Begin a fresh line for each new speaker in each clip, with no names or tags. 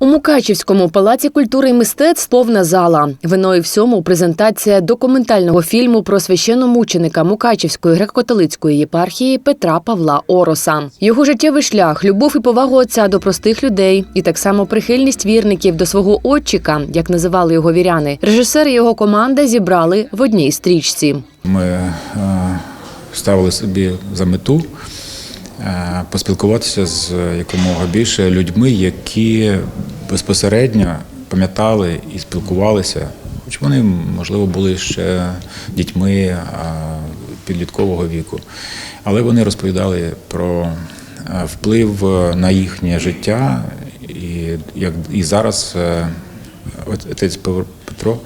У Мукачівському палаці культури і мистецтв повна зала. Виною всьому презентація документального фільму про священномученика Мукачівської греко-католицької єпархії Петра Павла Ороса. Його життєвий шлях, любов і повагу отця до простих людей, і так само прихильність вірників до свого отчика, як називали його віряни. Режисер і його команда зібрали в одній стрічці.
Ми е, ставили собі за мету е, поспілкуватися з якомога більше людьми, які безпосередньо пам'ятали і спілкувалися, хоч вони, можливо, були ще дітьми підліткового віку. Але вони розповідали про е, вплив на їхнє життя, і як і зараз е, от- отець Петро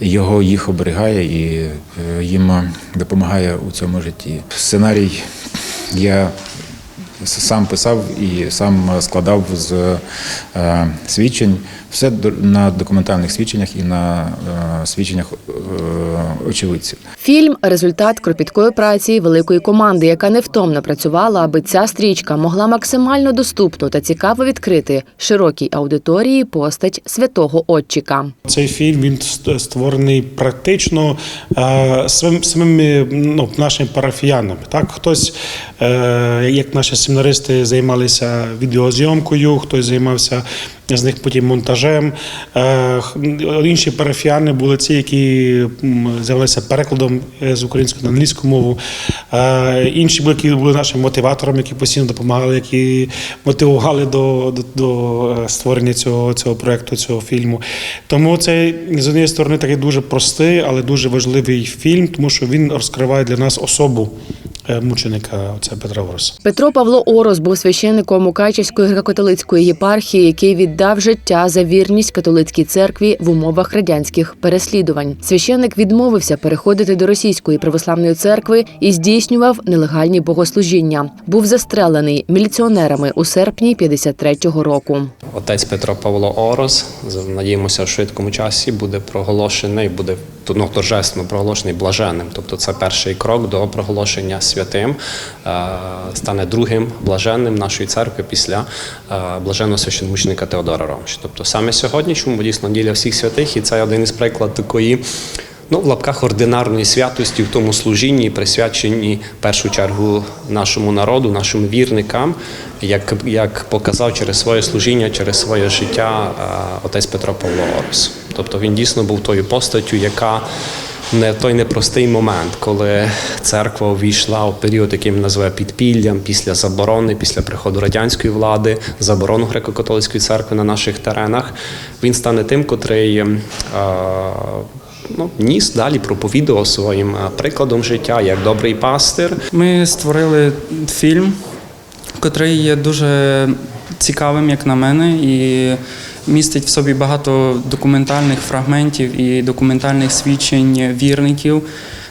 його їх оберігає і е, їм допомагає у цьому житті. Сценарій я сам писав і сам складав з е, свідчень. Все до- на документальних свідченнях і на е, свідченнях е, очевидців.
Фільм результат кропіткої праці великої команди, яка невтомно працювала, аби ця стрічка могла максимально доступно та цікаво відкрити широкій аудиторії постать святого Отчика.
Цей фільм він ст- створений практично е, самим, самими ну, нашими парафіянами. Так, хтось, е, як наші семінаристи, займалися відеозйомкою, хтось займався з них потім монтажем. Е, інші парафіяни були ці, які займалися перекладом е, з української на англійську мову. Е, інші були, які були нашими мотиваторами, які постійно допомагали, які мотивували до, до, до е, створення цього, цього проекту, цього фільму. Тому це з однієї сторони такий дуже простий, але дуже важливий фільм, тому що він розкриває для нас особу е, мученика отця Петра Вороса.
Петро Павло Орос був священником Мукачівської греко-католицької єпархії, який віддав життя за вірність католицькій церкві в умовах радянських переслідувань. Священник відмовився переходити до російської православної церкви і здійснював нелегальні богослужіння. Був застрелений міліціонерами у серпні 53-го року.
Отець Петро Павло Орос, з- надіємося, в швидкому часі буде проголошений, буде ну, торжественно проголошений блаженним. Тобто це перший крок до проголошення святим, е, стане другим блаженним нашої церкви після е, блаженного священмученика Теодора Ромші. Тобто саме сьогодні, чому дійсно неділя всіх святих, і це один із прикладів такої. Ну, в лапках ординарної святості в тому служінні, присвяченні в першу чергу нашому народу, нашим вірникам, як, як показав через своє служіння, через своє життя е, отець Петро Павло Орос. Тобто він дійсно був тою постаттю, яка не той непростий момент, коли церква увійшла у період, який він називає підпіллям, після заборони, після приходу радянської влади, заборону греко-католицької церкви на наших теренах. Він стане тим, котрий. е, ну, ніс далі проповідував своїм е, прикладом життя як добрий пастир.
Ми створили фільм, котрий є дуже цікавим, як на мене, і містить в собі багато документальних фрагментів і документальних свідчень вірників,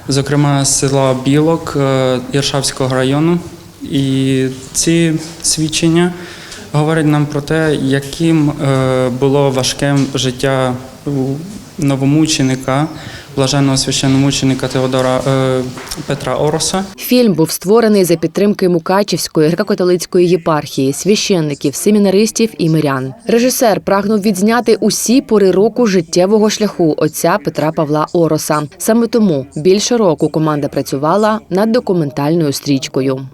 зокрема села Білок е, Іршавського району. І ці свідчення говорять нам про те, яким е, було важким життя новомученика, блаженного священномученика Теодора е, Петра Ороса.
Фільм був створений за підтримки Мукачівської греко-католицької єпархії, священників, семінаристів і мирян. Режисер прагнув відзняти усі пори року життєвого шляху отця Петра Павла Ороса. Саме тому більше року команда працювала над документальною стрічкою.